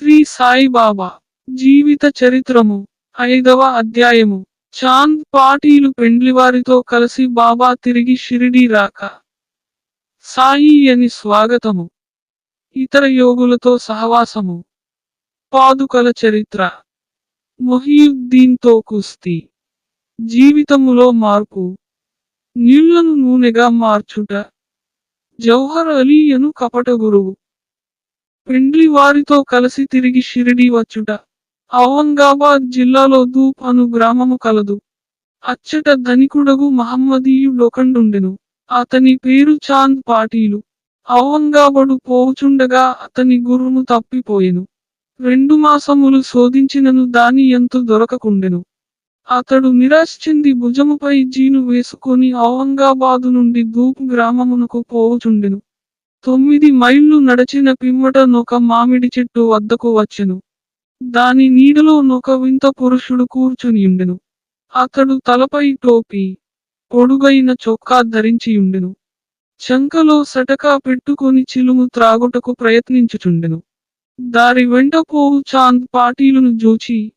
శ్రీ సాయిబాబా జీవిత చరిత్రము ఐదవ అధ్యాయము. చాంద్ పాటీలు పెండ్లివారితో కలిసి బాబా తిరిగి షిరిడి రాక. సాయి అని స్వాగతము. ఇతర యోగులతో సహవాసము. పాదుకల చరిత్ర. మొహీయుద్దీన్తో కుస్తీ. జీవితములో మార్పు. నీళ్ళను నూనెగా మార్చుట. జౌహర్ అలీయను కపట గురువు. పెండ్లి వారితో కలిసి తిరిగి షిరిడి వచ్చుట. ఔరంగాబాద్ జిల్లాలో దూప్ అను గ్రామము కలదు. అచ్చట ధనికుడగు మహమ్మదీయుడొకండుండెను అతని పేరు చాంద్ పాటీలు. ఔరంగాబడు పోవుచుండగా అతని గురుము తప్పిపోయెను. రెండు మాసములు శోధించినను దాని ఎంతు దొరకకుండెను. అతడు నిరాశ చెంది భుజముపై జీను వేసుకొని ఔరంగాబాదు నుండి దూప్ గ్రామమునకు పోవుచుండెను. తొమ్మిది మైళ్ళు నడచిన పిమ్మట నొక మామిడి చెట్టు వద్దకు వచ్చెను. దాని నీడలో నొక వింత పురుషుడు కూర్చునియుండెను. అతడు తలపై టోపీ పొడుగైన చొక్కా ధరించియుండెను. చంకలో సటకా పెట్టుకొని చిలుము త్రాగుటకు ప్రయత్నించుచుండెను. దారి వెంట పోవు చాంద్ పాటీలును జూచి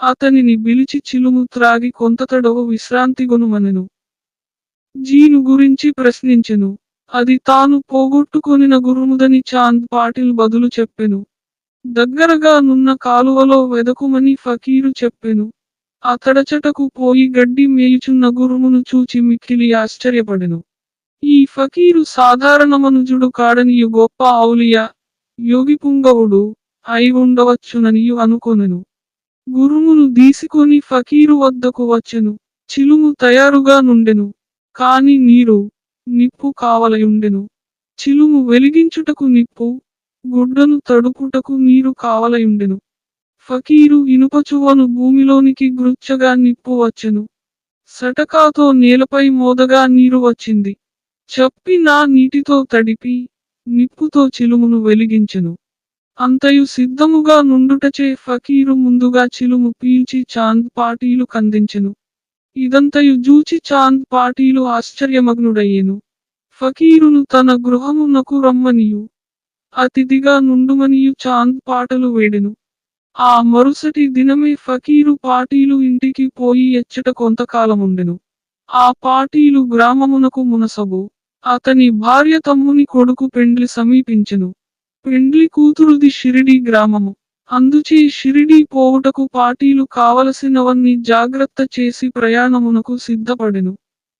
అతనిని పిలిచి చిలుము త్రాగి కొంతతడవు విశ్రాంతిగొనుమనెను జీను గురించి ప్రశ్నించెను. అది తాను పోగొట్టుకొనిన గురుముదని చాంద్ పాటిల్ బదులు చెప్పెను. దగ్గరగా నున్న కాలువలో వెదకుమని ఫకీరు చెప్పెను. అతడచటకు పోయి గడ్డి మేయుచున్న గురుమును చూచి మిక్కిలి ఆశ్చర్యపడెను. ఈ ఫకీరు సాధారణ మనుజుడు కాడనియు గొప్ప ఔలియా యోగి పుంగవుడు అయి ఉండవచ్చుననియు అనుకొనెను. గురుమును దీసుకొని ఫకీరు వద్దకు వచ్చెను. చిలుము తయారుగా నుండెను. కాని నీరు నిప్పు కావలయుండెను. చిలుము వెలిగించుటకు నిప్పు గుడ్డను తడుపుటకు నీరు కావలయుండెను. ఫకీరు ఇనుపచువను భూమిలోనికి గృచ్చగా నిప్పు వచ్చెను. సటకాతో నేలపై మోదగా నీరు వచ్చింది. చెప్పి నా నీటితో తడిపి నిప్పుతో చిలుమును వెలిగించెను. అంతయు సిద్ధముగా నుండుటచే ఫకీరు ముందుగా చిలుము పీల్చి చాంద్ పాటీలు కందించెను. ఇదంతయు జూచి చాంద్ పాటీలు ఆశ్చర్యమగ్నుడయ్యెను. ఫకీరును తన గృహమునకు రమ్మనియు. అతిథిగా నుండుమనియు చాంద్ పాటలు వేడెను. ఆ మరుసటి దినమే ఫకీరు పాటీలు ఇంటికి పోయి ఎచ్చట కొంతకాలముండెను. ఆ పాటీలు గ్రామమునకు మునసబు. అతని భార్య తమ్ముని కొడుకు పెండ్లి సమీపించెను. పెండ్లి కూతురుది షిరిడి గ్రామము. అందుచే షిరిడీ పోవుటకు పార్టీలు కావలసినవన్నీ జాగ్రత్త చేసి ప్రయాణమునకు సిద్ధపడెను.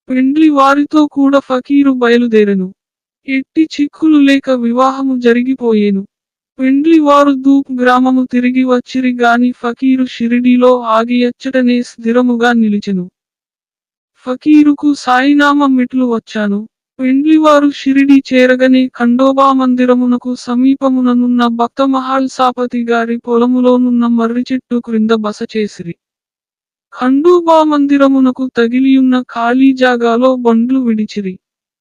పెండ్లి వారితో కూడా ఫకీరు బయలుదేరెను. ఎట్టి చిక్కులు లేక వివాహము జరిగిపోయేను. పెండ్లి వారు దూప్ గ్రామము తిరిగి వచ్చిరి గాని ఫకీరు షిరిడీలో ఆగి ఎచ్చటనే స్థిరముగా నిలిచెను. ఫకీరుకు సాయినామ మిట్లు వచ్చాను. పెండ్లివారు షిరిడి చేరగనే ఖండోబా మందిరమునకు సమీపముననున్న భక్త మహాల్ సాపతి గారి పొలములోనున్న మర్రి చెట్టు క్రింద బస చేసిరి. ఖండోబా మందిరమునకు తగిలియున్న ఖాళీ జాగాలో బండ్లు విడిచిరి.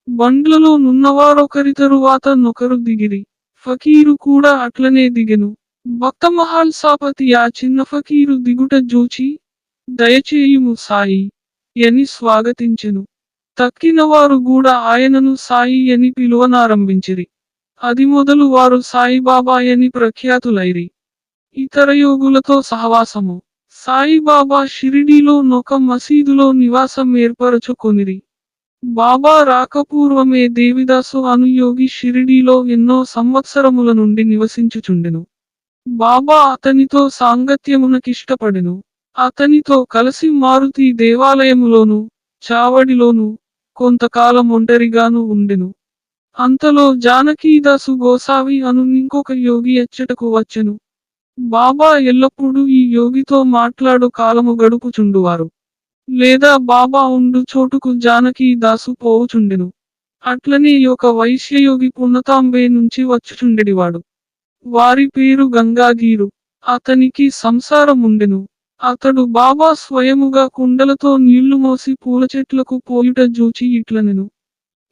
బండ్లలో నున్నవారొకరి తరువాత నొకరు దిగిరి. ఫకీరు కూడా అట్లనే దిగెను. భక్త మహాల్ సాపతి ఆ చిన్న ఫకీరు దిగుట జూచి దయచేయుము సాయి అని స్వాగతించెను. తక్కినవారు కూడా ఆయనను సాయి అని పిలువనారంభించిరి. అది మొదలు వారు సాయిబాబా అని ప్రఖ్యాతులైరి. ఇతర యోగులతో సహవాసము. సాయిబాబా షిరిడీలో నొక మసీదులో నివాసం ఏర్పరచుకొనిరి. బాబా రాకపూర్వమే దేవిదాసు అనుయోగి షిరిడీలో ఎన్నో సంవత్సరముల నుండి నివసించుచుండెను. బాబా అతనితో సాంగత్యమునకిష్టపడెను. అతనితో కలిసి మారుతి దేవాలయములోను చావడిలోను కొంతకాలం ఒంటరిగాను ఉండెను. అంతలో జానకీదాసు గోసావి అను ఇంకొక యోగి ఎచ్చటకు వచ్చెను. బాబా ఎల్లప్పుడూ ఈ యోగితో మాట్లాడు కాలము గడుపుచుండువారు. లేదా బాబా ఉండు చోటుకు జానకీదాసు పోవుచుండెను. అట్లనే ఒక వైశ్యయోగి పున్నతాంబే నుంచి వచ్చుచుండెడివాడు. వారి పేరు గంగాగీరు అతనికి సంసారముండెను. అతడు బాబా స్వయముగా కుండలతో నీళ్ళు మోసి పూల చెట్లకు పోయుట జూచి ఇట్లనెను.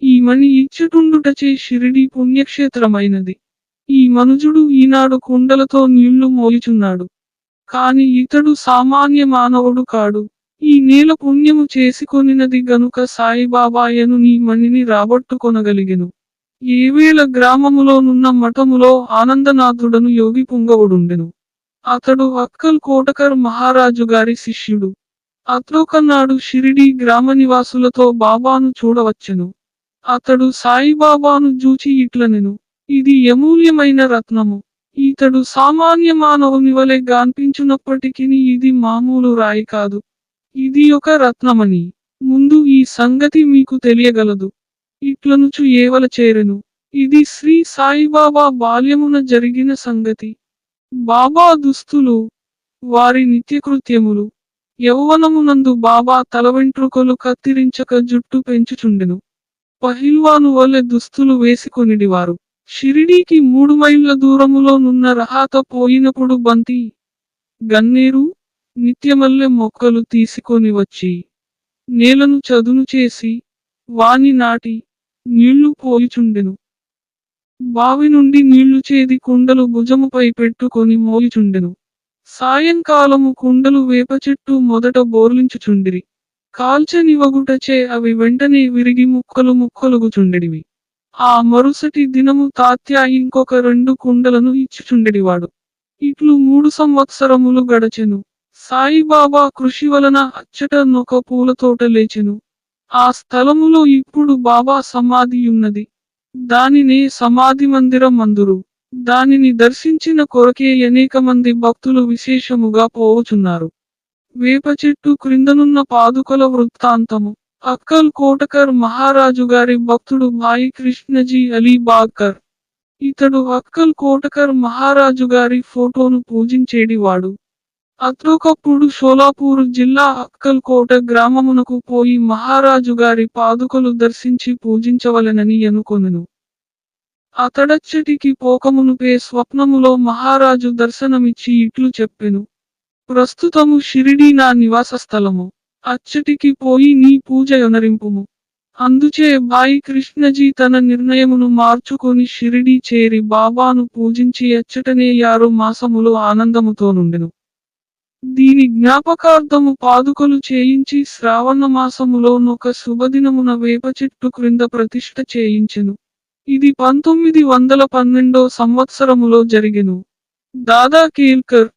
ఈ మణి ఇచ్చుటుండుటచే షిరిడి పుణ్యక్షేత్రమైనది. ఈ మనుజుడు ఈనాడు కుండలతో నీళ్ళు మోయుచున్నాడు. కాని ఇతడు సామాన్య మానవుడు కాడు. ఈ నేల పుణ్యము చేసుకొనినది గనుక సాయిబాబాయను నీ మణిని రాబట్టుకొనగలిగెను. ఏవేళ గ్రామములోనున్న మఠములో ఆనందనాథుడను యోగి పుంగవుడుండెను. అతడు అక్కల్ కోటకర్ మహారాజు గారి శిష్యుడు. అత్రోకన్నాడు షిరిడి గ్రామ నివాసులతో బాబాను చూడవచ్చెను. అతడు సాయిబాబాను జూచి ఇట్లనెను. ఇది అమూల్యమైన రత్నము. ఇతడు సామాన్య మానవుని వలె గాన్పించున్నప్పటికీ ఇది మామూలు రాయి కాదు. ఇది ఒక రత్నమని. ముందు ఈ సంగతి మీకు తెలియగలదు. ఇట్లనుచు ఏవల చేరెను. ఇది శ్రీ సాయిబాబా బాల్యమున జరిగిన సంగతి. బాబా దుస్తులు వారి నిత్యకృత్యములు. యౌవనమునందు బాబా తల వెంట్రుకలు కత్తిరించక జుట్టు పెంచుచుండెను. పహిల్వాను వలె దుస్తులు వేసుకొనిడివారు. షిరిడీకి మూడు మైళ్ళ దూరములో నున్న రహాత పోయినప్పుడు బంతి గన్నేరు నిత్యమల్లె మొక్కలు తీసుకొని వచ్చి నేలను చదును చేసి వాని నాటి నీళ్ళు పోయిచుండెను. బావి నుండి నీళ్ళు చేది కుండలు భుజముపై పెట్టుకొని మోయిచుండెను. సాయంకాలము కుండలు వేప చెట్టు మొదట బోర్లించుచుండిరి. కాల్చనివగుటచే అవి వెంటనే విరిగి ముక్కలు ముక్కలుగుచుండెడివి. ఆ మరుసటి దినము తాత్యా ఇంకొక రెండు కుండలను ఇచ్చుచుండెడివాడు. ఇట్లు మూడు సంవత్సరములు గడచెను. సాయిబాబా కృషి వలన అచ్చట నొక పూలతోట లేచెను. ఆ స్థలములో ఇప్పుడు బాబా సమాధి ఉన్నది దానినే సమాధి మందిరం మందురు దానిని దర్శించిన కొరకే అనేక మంది భక్తులు విశేషముగా పోవుచున్నారు. వేప చెట్టు క్రిందనున్న పాదుకల వృత్తాంతము. అక్కల్ కోటకర్ మహారాజు గారి భక్తుడు భాయి కృష్ణజీ అలీ బాగ్కర్. ఇతడు అక్కల్ కోటకర్ మహారాజు గారి ఫోటోను పూజించేడివాడు. అత్రొకప్పుడు షోలాపూర్ జిల్లా అక్కల్ కోట గ్రామమునకు పోయి మహారాజు గారి పాదుకలు దర్శించి పూజించవలెనని అనుకొనెను అతడచ్చటికి పోకమునుపే స్వప్నములో మహారాజు దర్శనమిచ్చి ఇట్లు చెప్పెను. ప్రస్తుతము షిరిడీ నా నివాస స్థలము. అచ్చటికి పోయి నీ పూజ యొనరింపుము. అందుచే బాయి కృష్ణజీ తన నిర్ణయమును మార్చుకొని షిరిడీ చేరి బాబాను పూజించి అచ్చటనే యారు మాసములు ఆనందముతో నుండెను దీని జ్ఞాపకార్థము పాదుకలు చేయించి శ్రావణ నొక శుభదినమున వేప చెట్టు క్రింద ప్రతిష్ఠ చేయించెను. ఇది పంతొమ్మిది వందల పన్నెండో సంవత్సరములో జరిగెను. దాదా కేల్కర్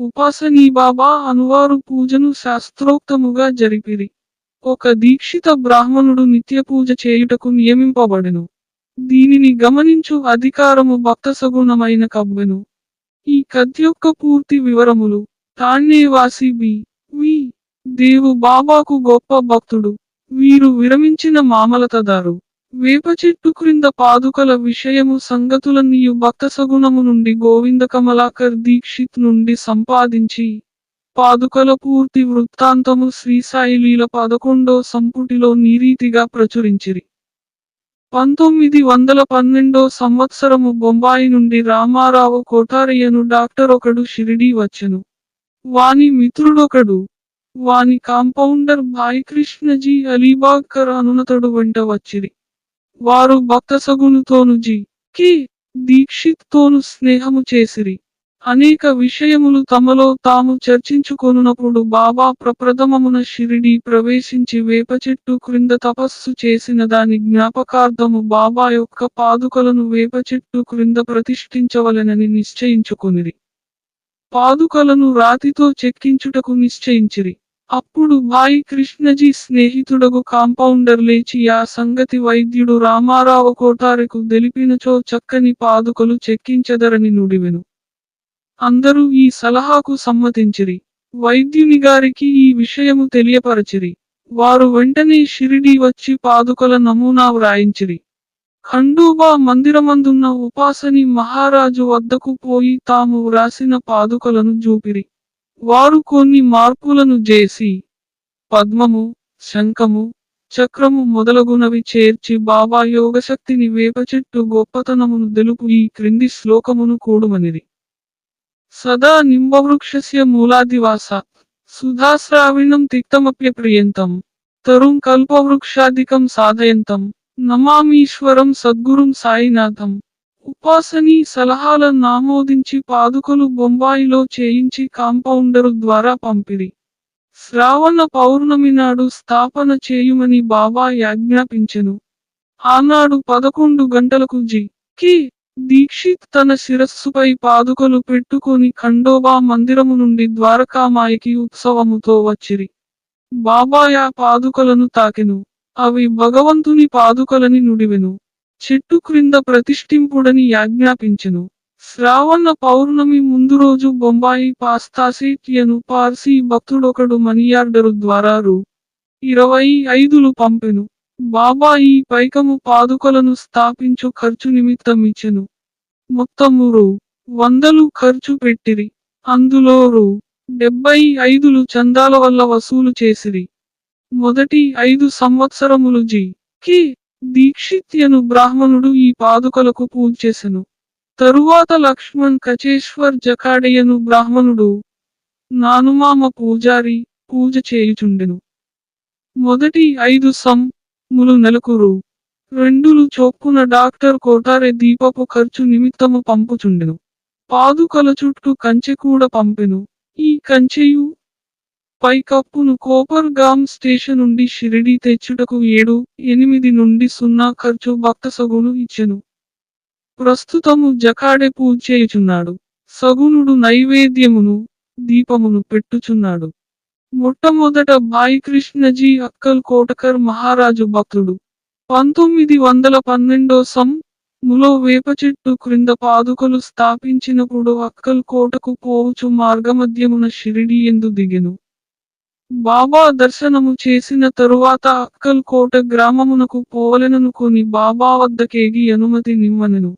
ఉపాసనీ బాబా అనువారు పూజను శాస్త్రోక్తముగా జరిపిరి. ఒక దీక్షిత బ్రాహ్మణుడు నిత్య పూజ చేయుటకు నియమింపబడెను. దీనిని గమనించు అధికారము భక్త సగుణమైన కబ్బెను ఈ కథ యొక్క పూర్తి వివరములు తాన్నేవాసి బి వి దేవు బాబాకు గొప్ప భక్తుడు. వీరు విరమించిన మామలతదారు. వేప చెట్టు క్రింద పాదుకల విషయము సంగతులన్నీయు భక్త సగుణము నుండి గోవింద కమలాకర్ దీక్షిత్ నుండి సంపాదించి పాదుకల పూర్తి వృత్తాంతము శ్రీసాయిలీల పదకొండో సంపుటిలో నీరీతిగా ప్రచురించిరి. పంతొమ్మిది వందల పన్నెండో సంవత్సరము బొంబాయి నుండి రామారావు కోటారయ్యను డాక్టర్ ఒకడు షిరిడీ వచ్చెను. వాని మిత్రుడొకడు. వాని కాంపౌండర్ భాయ్ కృష్ణజీ అలీబాగ్కర్ అనునతడు వెంట వచ్చిరి. వారు భక్త సగునుతోను జీ కి దీక్షిత్ తోను స్నేహము చేసిరి. అనేక విషయములు తమలో తాము చర్చించుకొనున్నప్పుడు బాబా ప్రప్రథమమున షిరిడి ప్రవేశించి వేప చెట్టు క్రింద తపస్సు చేసిన దాని జ్ఞాపకార్థము బాబా యొక్క పాదుకలను వేప చెట్టు క్రింద ప్రతిష్ఠించవలెనని నిశ్చయించుకునిరి. పాదుకలను రాతితో చెక్కించుటకు నిశ్చయించిరి. అప్పుడు భాయి కృష్ణజీ స్నేహితుడగు కాంపౌండర్ లేచి ఆ సంగతి వైద్యుడు రామారావు కోటారెకు తెలిపినచో చక్కని పాదుకలు చెక్కించదరని నుడివెను. అందరూ ఈ సలహాకు సమ్మతించిరి. వైద్యుని గారికి ఈ విషయము తెలియపరచిరి. వారు వెంటనే షిరిడి వచ్చి పాదుకల నమూనా వ్రాయించిరి. ఖండూబా మందిరమందున్న ఉపాసని మహారాజు వద్దకు పోయి తాము వ్రాసిన పాదుకలను జూపిరి వారు కొన్ని మార్పులను చేసి పద్మము శంఖము చక్రము మొదలగునవి చేర్చి బాబా యోగశక్తిని వేప చెట్టు గొప్పతనమును తెలుపు ఈ క్రింది శ్లోకమును కూడుమనిది సదా నింబవృక్షస్య మూలాదివాస సుధాశ్రావిణం తిక్తమప్యప్రియంతం తరుం కల్పవృక్షాధికం సాధయంతం నమామీశ్వరం సద్గురుం సాయినాథం. ఉపాసనీ సలహాల నామోదించి పాదుకలు బొంబాయిలో చేయించి కాంపౌండరు ద్వారా పంపిరి. శ్రావణ పౌర్ణమి నాడు స్థాపన చేయుమని బాబా యాజ్ఞాపించెను. ఆనాడు పదకొండు గంటలకు జి. కి. దీక్షిత్ తన శిరస్సుపై పాదుకలు పెట్టుకొని ఖండోబా మందిరము నుండి ద్వారకామాయికి ఉత్సవముతో వచ్చిరి. బాబాయా పాదుకలను తాకెను. అవి భగవంతుని పాదుకలని నుడివెను. చెట్టు క్రింద ప్రతిష్ఠింపుడని యాజ్ఞాపించెను. శ్రావణ పౌర్ణమి ముందు రోజు బొంబాయి పాస్తాసీట్యను పార్సీ భక్తుడొకడు మనియార్డరు ద్వారా రూ. ఇరవై ఐదులు పంపెను. బాబా ఈ పైకము పాదుకలను స్థాపించు ఖర్చు నిమిత్తం ఇచ్చెను మొత్తము రూ. వందలు ఖర్చు పెట్టిరి. అందులో రూ. డెబ్బై ఐదులు చందాల వల్ల వసూలు చేసిరి. మొదటి ఐదు సంవత్సరములు జి. కి. దీక్షిత్యను బ్రాహ్మణుడు ఈ పాదుకలకు పూజ చేసెను. తరువాత లక్ష్మణ్ కచేశ్వర్ జకాడయ్యను బ్రాహ్మణుడు నానుమామ పూజారి పూజ చేయుచుండెను. మొదటి ఐదు సం ములు నెలకురు. రెండులు చొప్పున డాక్టర్ కోటారే దీపపు ఖర్చు నిమిత్తము పంపుచుండెను. పాదుకల చుట్టూ కంచె కూడా పంపెను. ఈ కంచెయు పైకప్పును కోపర్ గామ్ స్టేషన్ నుండి షిరిడి తెచ్చుటకు ఏడు ఎనిమిది నుండి సున్నా ఖర్చు భక్త సగును ఇచ్చెను. ప్రస్తుతము జకాడే పూజ చేయుచున్నాడు. సగునుడు నైవేద్యమును దీపమును పెట్టుచున్నాడు. మొట్టమొదట భాయి కృష్ణజీ అక్కల్ కోటకర్ మహారాజు భక్తుడు. పంతొమ్మిది వందల పన్నెండో సం ములో వేప చెట్టు క్రింద పాదుకలు స్థాపించినప్పుడు అక్కల్ కోటకు పోవుచు మార్గమధ్యమున షిరిడి ఎందు దిగెను. బాబా దర్శనము చేసిన తరువాత అక్కల్ కోట గ్రామమునకు పోవలెననుకుని బాబా వద్దకేగి అనుమతి నిమ్మనెను.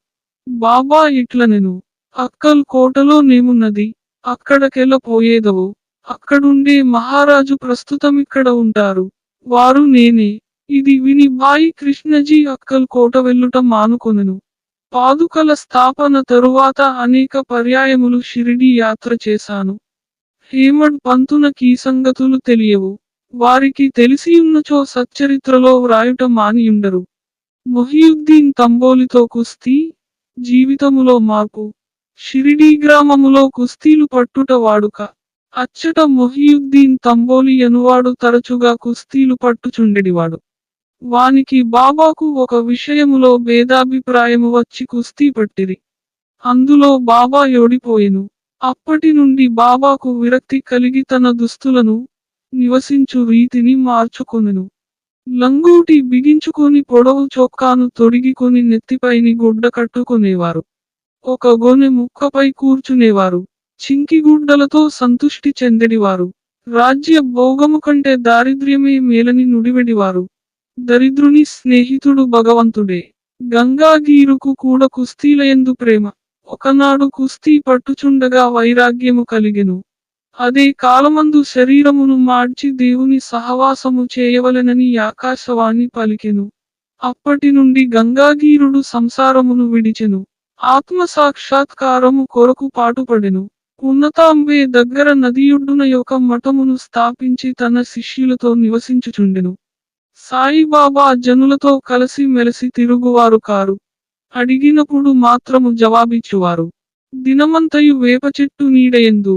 బాబా ఇట్లనెను అక్కల్ కోటలో నేమున్నది అక్కడకెళ్ళ పోయేదవు. అక్కడుండే మహారాజు ప్రస్తుతమిక్కడ ఉంటారు. వారు నేనే. ఇది విని బాయి కృష్ణజీ అక్కల్ కోట వెళ్ళుట మానుకొనెను. పాదుకల స్థాపన తరువాత అనేక పర్యాయములు షిరిడి యాత్ర చేశాను. హేమడ్ పంతునకి సంగతులు తెలియవు. వారికి తెలిసియున్నచో సచ్చరిత్రలో వ్రాయుట మానియుండరు. మొహియుద్దీన్ తంబోలితో కుస్తీ జీవితములో మార్పు. షిరిడీ గ్రామములో కుస్తీలు పట్టుట వాడుక. అచ్చట మొహియుద్దీన్ తంబోలి అనువాడు తరచుగా కుస్తీలు పట్టుచుండెడివాడు. వానికి బాబాకు ఒక విషయములో భేదాభిప్రాయము వచ్చి కుస్తీ పట్టిరి. అందులో బాబా ఓడిపోయెను అప్పటి నుండి బాబాకు విరక్తి కలిగి తన దుస్తులను నివసించు రీతిని మార్చుకొనెను. లంగూటి బిగించుకొని పొడవు చొక్కాను తొడిగికొని నెత్తిపైని గుడ్డ కట్టుకునేవారు. ఒక గోనె ముక్కపై కూర్చునేవారు. చింకిగుడ్డలతో సంతుష్టి చెందడివారు. రాజ్య భోగము కంటే దారిద్ర్యమే మేలని నుడివెడివారు. దరిద్రుని స్నేహితుడు భగవంతుడే. గంగాగీరుకు కూడా కుస్తీలయందు ప్రేమ. ఒకనాడు కుస్తీ పట్టుచుండగా వైరాగ్యము కలిగెను. అదే కాలమందు శరీరమును మార్చి దేవుని సహవాసము చేయవలెనని ఆకాశవాణి పలికెను. అప్పటి నుండి గంగాగీరుడు సంసారమును విడిచెను. ఆత్మ సాక్షాత్కారము కొరకు పాటుపడెను. ఉన్నతాంబే దగ్గర నదియుడ్డున యొక్క మఠమును స్థాపించి తన శిష్యులతో నివసించుచుండెను. సాయిబాబా జనులతో కలిసి మెలిసి తిరుగువారు కారు. అడిగినప్పుడు మాత్రము జవాబిచ్చువారు. దినమంతయు వేప చెట్టు నీడయందు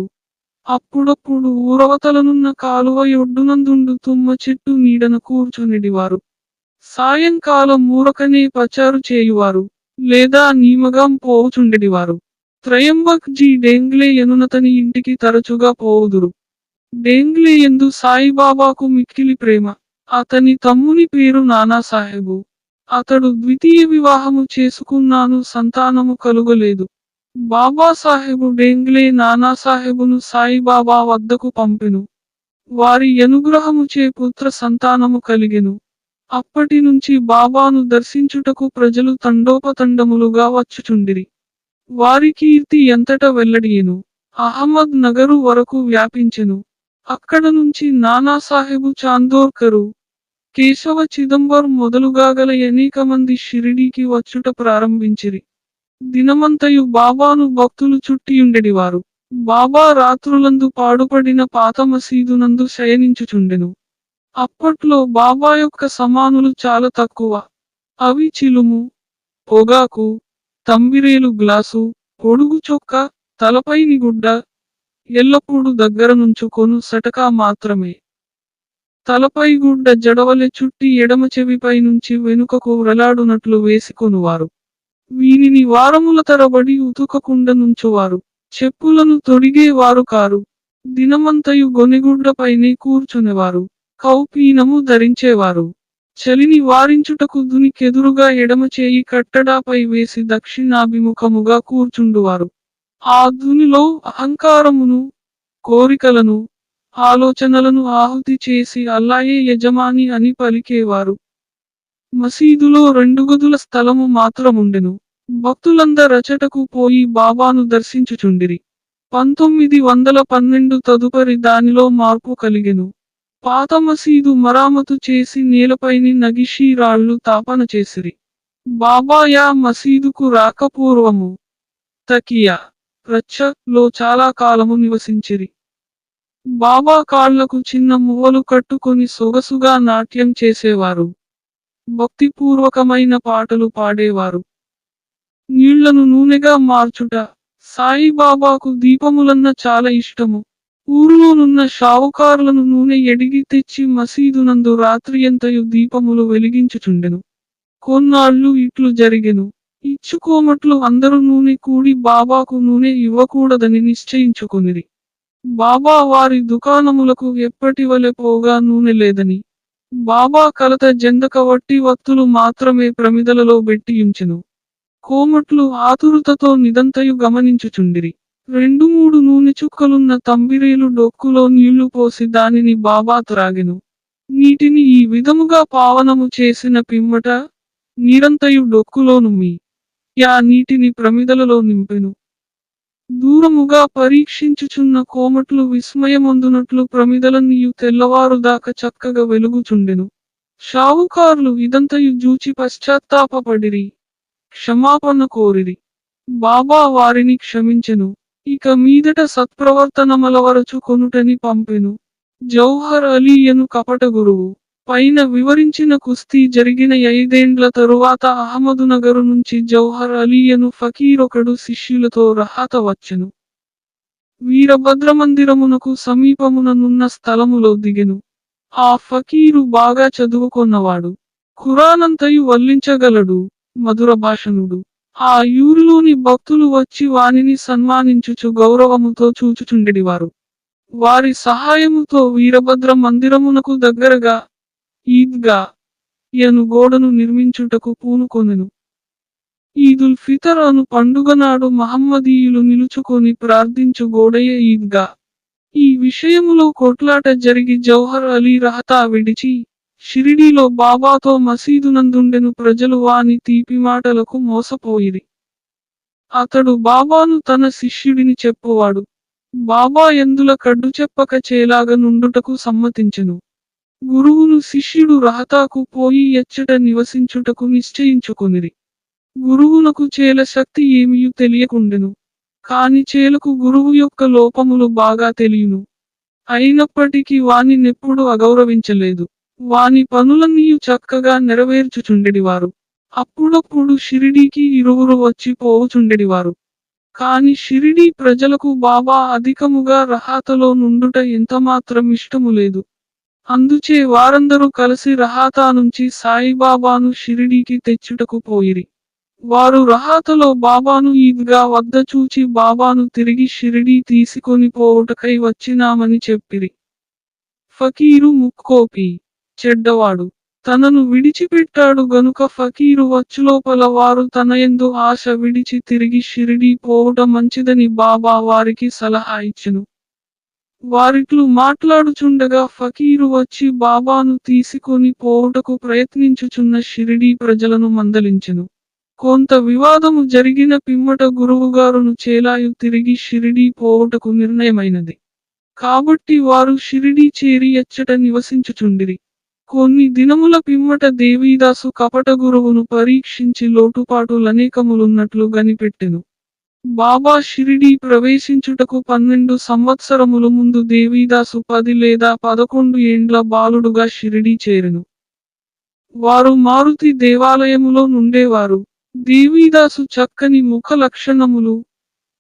అప్పుడప్పుడు ఊరవతలనున్న కాలువ ఒడ్డునందుండు తుమ్మ చెట్టు నీడన కూర్చునిడివారు. సాయంకాలం ఊరకనే పచారు చేయువారు. లేదా నీమగం పోవుచుండెడివారు. త్రయంబక్ జీ డేంగ్లే ఎనునతని ఇంటికి తరచుగా పోవుదురు. డేంగ్లే ఎందు సాయిబాబాకు మిక్కిలి ప్రేమ. అతని తమ్ముని పేరు నానాసాహెబు. అతడు ద్వితీయ వివాహము చేసుకున్నాను సంతానము కలుగలేదు. బాబాసాహెబు డేంగ్లే నానాసాహెబును సాయిబాబా వద్దకు పంపెను. వారి అనుగ్రహముచే పుత్ర సంతానము కలిగెను. అప్పటి నుంచి బాబాను దర్శించుటకు ప్రజలు తండోపతండములుగా వచ్చుచుండిరి. వారి కీర్తి ఎంతట వెల్లడియెను. అహ్మద్ నగరు వరకు వ్యాపించెను. అక్కడ నుంచి నానాసాహెబు చాందోర్కరు కేశవ చిదంబరం మొదలుగా గల అనేక మంది షిరిడీకి వచ్చుట ప్రారంభించిరి. దినమంతయు బాబాను భక్తులు చుట్టియుండెడివారు. బాబా రాత్రులందు పాడుపడిన పాత మసీదునందు శయనించుచుండెను. అప్పట్లో బాబా యొక్క సమానులు చాలా తక్కువ. అవి చిలుము పొగాకు తంబిరేలు గ్లాసు పొడుగు చొక్క తలపైని గుడ్డ ఎల్లప్పుడూ దగ్గర నుంచుకొను సటకా మాత్రమే. తలపై గుడ్డ జడవలె చుట్టి ఎడమ చెవిపై నుంచి వెనుకకు వ్రలాడునట్లు వేసుకొనువారు. వీనిని వారముల తరబడి ఉతుకకుండ నుంచువారు. చెప్పులను తొడిగేవారు కారు. దినమంతయు గొనెగుడ్డపైనే కూర్చునేవారు. కౌపీనము ధరించేవారు. చలిని వారించుటకు దునికెదురుగా ఎడమ చేయి కట్టడాపై వేసి దక్షిణాభిముఖముగా కూర్చుండువారు. ఆ దునిలో అహంకారమును కోరికలను ఆలోచనలను ఆహుతి చేసి అల్లాయే యజమాని అని పలికేవారు. మసీదులో రెండు గదుల స్థలము మాత్రముండెను. భక్తులందరచటకు పోయి బాబాను దర్శించుచుండిరి. పంతొమ్మిది వందల పన్నెండు తదుపరి దానిలో మార్పు కలిగెను. పాత మసీదు మరామతు చేసి నేలపైని నగిషీ రాళ్ళు తాపన చేసిరి. బాబాయా మసీదుకు రాకపూర్వము తకియా రచ్చ లో చాలా కాలము నివసించిరి. బాబా కాళ్ళకు చిన్న మువ్వలు కట్టుకొని సొగసుగా నాట్యం చేసేవారు. భక్తిపూర్వకమైన పాటలు పాడేవారు. నీళ్ళను నూనెగా మార్చుట సాయిబాబాకు దీపములన్న చాలా ఇష్టము. ఊరులోనున్న షావుకారులను నూనె ఎడిగి తెచ్చి మసీదునందు రాత్రియంతయు దీపములు వెలిగించుచుండెను. కొన్నాళ్ళు ఇట్లు జరిగెను. ఇచ్చుకోమట్లు అందరూ నూనె కూడి బాబాకు నూనె ఇవ్వకూడదని నిశ్చయించుకునిరి. బాబా వారి దుకాణములకు ఎప్పటివలె పోగా నూనె లేదని. బాబా కలత జందక వట్టి వత్తులు మాత్రమే ప్రమిదలలో బెట్టియుంచెను కోమట్లు ఆతురుతతో నిదంతయు గమనించుచుండిరి. రెండు మూడు నూనె చుక్కలున్న తంబిరీలు డొక్కులో నీళ్ళు పోసి దానిని బాబా త్రాగెను. నీటిని ఈ విధముగా పావనము చేసిన పిమ్మట నీరంతయు డొక్కులో నుమ్మి యా నీటిని ప్రమిదలలో నింపెను. దూరముగా పరీక్షించుచున్న కోమట్లు విస్మయమందునట్లు ప్రమిదలన్నీయు తెల్లవారుదాకా చక్కగా వెలుగుచుండెను. షావుకారులు ఇదంతయు జూచి పశ్చాత్తాపపడిరి క్షమాపణ కోరిరి. బాబా వారిని క్షమించెను. ఇక మీదట సత్ప్రవర్తనమలవరచు కొనుటని పంపెను. జౌహర్ అలీయను కపట గురువు పైన వివరించిన కుస్తీ జరిగిన ఐదేండ్ల తరువాత అహ్మదునగరు నుంచి జౌహర్ అలీయను ఫకీరొకడు శిష్యులతో రహాత వచ్చెను వీరభద్రమందిరమునకు సమీపముననున్న స్థలములో దిగెను. ఆ ఫకీరు బాగా చదువుకున్నవాడు. ఖురానంతయు వల్లించగలడు మధుర భాషణుడు. ఆ యూరిలోని భక్తులు వచ్చి వానిని సన్మానించుచు గౌరవముతో చూచుచుండెడివారు. వారి సహాయముతో వీరభద్ర మందిరమునకు దగ్గరగా ఈద్గా యను గోడను నిర్మించుటకు పూనుకొనెను. ఈదుల్ ఫితర్ అను పండుగనాడు మహమ్మదీయులు నిలుచుకొని ప్రార్థించు గోడయ ఈద్గా. ఈ విషయములో కొట్లాట జరిగి జౌహర్ అలీ రహతా విడిచి షిరిడీలో బాబాతో మసీదునందుండెను ప్రజలు వాని తీపి మాటలకు మోసపోయిరి. అతడు బాబాను తన శిష్యుడిని చెప్పువాడు. బాబా ఎందుల కడ్డు చెప్పక చేలాగ నుండుటకు సమ్మతించెను. గురువును శిష్యుడు రహతాకు పోయి ఎచ్చట నివసించుటకు నిశ్చయించుకొనిరి. గురువునకు చేల శక్తి ఏమియు తెలియకుండెను. కాని చేలకు గురువు యొక్క లోపములు బాగా తెలియను. అయినప్పటికీ వాని నెప్పుడు అగౌరవించలేదు. వాని పనులన్నీయు చక్కగా నెరవేర్చుచుండెడివారు. అప్పుడప్పుడు షిరిడీకి ఇరువురు వచ్చి పోవుచుండెడివారు. కాని షిరిడీ ప్రజలకు బాబా అధికముగా రహాతలో నుండుట ఎంతమాత్రం ఇష్టము లేదు అందుచే వారందరూ కలిసి రహాతా నుంచి సాయిబాబాను షిరిడీకి తెచ్చుటకు పోయిరి. వారు రహాతలో బాబాను ఈద్గా వద్ద చూచి బాబాను తిరిగి షిరిడీ తీసుకొని పోవుటకై వచ్చినామని చెప్పిరి. ఫకీరు ముక్కోపి చెడ్డవాడు. తనను విడిచిపెట్టాడు గనుక ఫకీరు వచ్చులోపల వారు తనయందు ఆశ విడిచి తిరిగి షిరిడీ పోవుట మంచిదని బాబా వారికి సలహా ఇచ్చెను. వారిట్లు మాట్లాడుచుండగా ఫకీరు వచ్చి బాబాను తీసుకొని పోవుటకు ప్రయత్నించుచున్న షిరిడీ ప్రజలను మందలించెను. కొంత వివాదము జరిగిన పిమ్మట గురువుగారును చేలాయు తిరిగి షిరిడీ పోవుటకు నిర్ణయమైనది. కాబట్టి వారు షిరిడీ చేరి ఎచ్చట నివసించుచుండిరి. కొన్ని దినముల పిమ్మట దేవీదాసు కపట గురువును పరీక్షించి లోటుపాటులనేకములున్నట్లు గనిపెట్టెను. బాబా షిరిడీ ప్రవేశించుటకు పన్నెండు సంవత్సరములు ముందు దేవీదాసు పది లేదా పదకొండు ఏండ్ల బాలుడుగా షిరిడీ చేరెను. వారు మారుతి దేవాలయములో నుండేవారు. దేవీదాసు చక్కని ముఖ లక్షణములు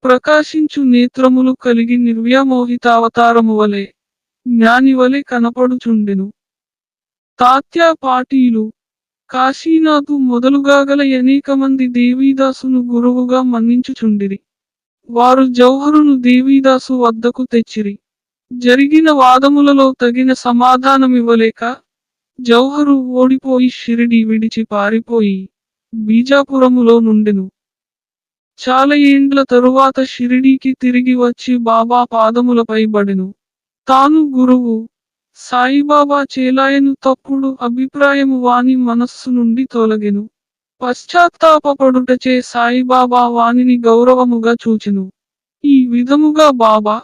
ప్రకాశించు నేత్రములు కలిగి నిర్వ్యామోహితావతారము వలె జ్ఞాని వలె కనపడుచుండెను. తాత్యా పాటీలు కాశీనాథు మొదలుగా గల అనేక మంది దేవీదాసును గురువుగా మన్నించుచుండిరి. వారు జౌహరును దేవీదాసు వద్దకు తెచ్చిరి. జరిగిన వాదములలో తగిన సమాధానమివ్వలేక జౌహరు ఓడిపోయి షిరిడి విడిచి పారిపోయి బీజాపురములో నుండెను. చాలా ఏండ్ల తరువాత షిరిడీకి తిరిగి వచ్చి బాబా పాదములపై బడెను. తాను గురువు సాయిబాబా చేలాయను తప్పుడు అభిప్రాయము వాని మనస్సు నుండి తొలగెను. పశ్చాత్తాపడుటచే సాయిబాబా వానిని గౌరవముగా చూచెను. ఈ విధముగా బాబా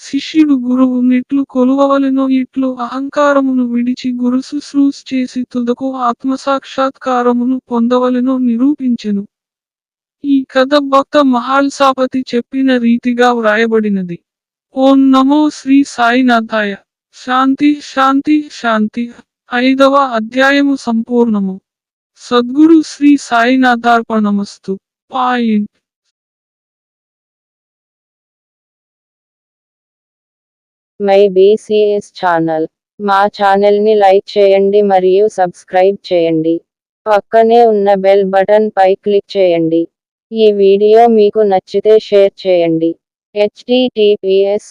శిష్యుడు గురువు నిట్లు కొలువవలెనో ఇట్లు అహంకారమును విడిచి గురు శుశ్రూష చేసి తుదకు ఆత్మసాక్షాత్కారమును పొందవలెనో నిరూపించెను. ఈ కథ భక్త మహాల్సాపతి చెప్పిన రీతిగా వ్రాయబడినది. ఓం నమో శ్రీ సాయినాథాయ. శాంతి శాంతి శాంతి. ఐదవ అధ్యాయము సంపూర్ణము. సద్గురు Shri సాయినాథార్పణమస్తు. Point my BCS channel. మా ఛానల్ని లైక్ చేయండి మరియు సబ్స్క్రైబ్ చేయండి. పక్కనే ఉన్న బెల్ బటన్ పై క్లిక్ చేయండి. ఈ వీడియో మీకు నచ్చితే షేర్ చేయండి. HTTPS